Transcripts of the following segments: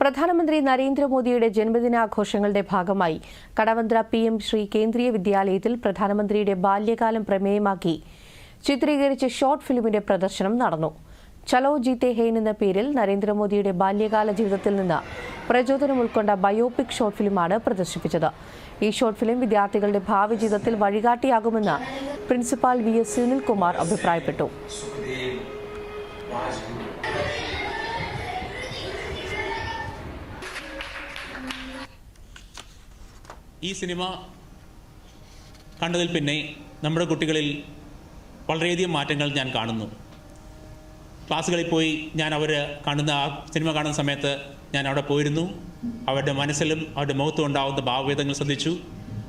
പ്രധാനമന്ത്രി നരേന്ദ്രമോദിയുടെ ജന്മദിനാഘോഷങ്ങളുടെ ഭാഗമായി കടവന്ത്ര പി എം ശ്രീ കേന്ദ്രീയ വിദ്യാലയത്തിൽ പ്രധാനമന്ത്രിയുടെ ബാല്യകാലം പ്രമേയമാക്കി ചിത്രീകരിച്ച ഷോർട്ട് ഫിലിമിന്റെ പ്രദർശനം നടന്നു. ചലോ ജീത്തെ ഹെയ്ൻ എന്ന പേരിൽ നരേന്ദ്രമോദിയുടെ ബാല്യകാല ജീവിതത്തിൽ നിന്ന് പ്രചോദനം ഉൾക്കൊണ്ട ബയോപിക് ഷോർട്ട് ഫിലിമാണ് പ്രദർശിപ്പിച്ചത്. ഈ ഷോർട്ട് ഫിലിം വിദ്യാർത്ഥികളുടെ ഭാവി ജീവിതത്തിൽ വഴികാട്ടിയാകുമെന്ന് പ്രിൻസിപ്പാൾ വി എസ് സുനിൽകുമാർ അഭിപ്രായപ്പെട്ടു. ഈ സിനിമ കണ്ടതിൽ പിന്നെ നമ്മുടെ കുട്ടികളിൽ വളരെയധികം മാറ്റങ്ങൾ ഞാൻ കാണുന്നു. ക്ലാസ്സുകളിൽ പോയി ഞാൻ അവർ കാണുന്ന ആ സിനിമ കാണുന്ന സമയത്ത് ഞാൻ അവിടെ പോയിരുന്നു. അവരുടെ മനസ്സിലും അവരുടെ മുഖത്തും ഉണ്ടാകുന്ന ഭാവഭേദങ്ങൾ ശ്രദ്ധിച്ചു.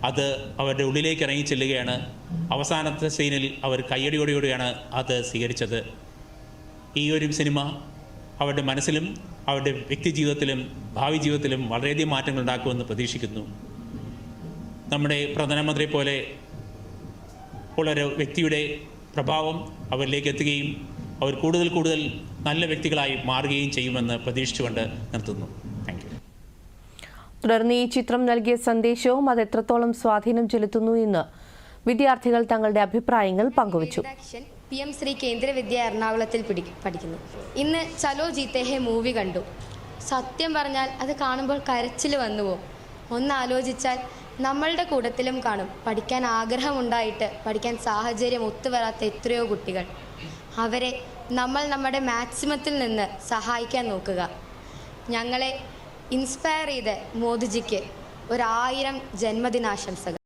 അത് അവരുടെ ഉള്ളിലേക്ക് ഇറങ്ങി ചെല്ലുകയാണ്. അവസാനത്തെ സീനിൽ അവർ കയ്യടിയോടുകൂടിയാണ് അത് സ്വീകരിച്ചത്. ഈ ഒരു സിനിമ അവരുടെ മനസ്സിലും അവരുടെ വ്യക്തി ജീവിതത്തിലും ഭാവി ജീവിതത്തിലും വളരെയധികം മാറ്റങ്ങൾ ഉണ്ടാക്കുമെന്ന് പ്രതീക്ഷിക്കുന്നു. നമ്മുടെ പ്രധാനമന്ത്രി പോലെ ഉള്ളൊരു വ്യക്തിയുടെ പ്രഭാവം അവരിലേക്ക് എത്തുകയും അവർ കൂടുതൽ കൂടുതൽ നല്ല വ്യക്തികളായി മാറുകയും ചെയ്യുമെന്ന് പ്രതീക്ഷിച്ചുകൊണ്ട് നിർത്തുന്നു. തുടർന്ന് ഈ ചിത്രം നൽകിയ സന്ദേശവും അത് എത്രത്തോളം സ്വാധീനം ചെലുത്തുന്നു എന്ന് വിദ്യാർത്ഥികൾ തങ്ങളുടെ അഭിപ്രായങ്ങൾ പങ്കുവച്ചു. പി എം ശ്രീ കേന്ദ്ര വിദ്യ എറണാകുളത്തിൽ പിടി- പഠിക്കുന്നു. ഇന്ന് ചലോ ജീത്തേഹെ മൂവി കണ്ടു. സത്യം പറഞ്ഞാൽ അത് കാണുമ്പോൾ കരച്ചിൽ വന്നുവോ ഒന്ന് ആലോചിച്ചാൽ നമ്മളുടെ കൂട്ടത്തിലും കാണും. പഠിക്കാൻ ആഗ്രഹമുണ്ടായിട്ട് പഠിക്കാൻ സാഹചര്യം ഒത്തുവരാത്ത എത്രയോ കുട്ടികൾ. അവരെ നമ്മൾ നമ്മുടെ മാക്സിമത്തിൽ നിന്ന് സഹായിക്കാൻ നോക്കുക. ഞങ്ങളെ ഇൻസ്പയർ ചെയ്ത് മോദിജിക്ക് ഒരായിരം ജന്മദിനാശംസകൾ.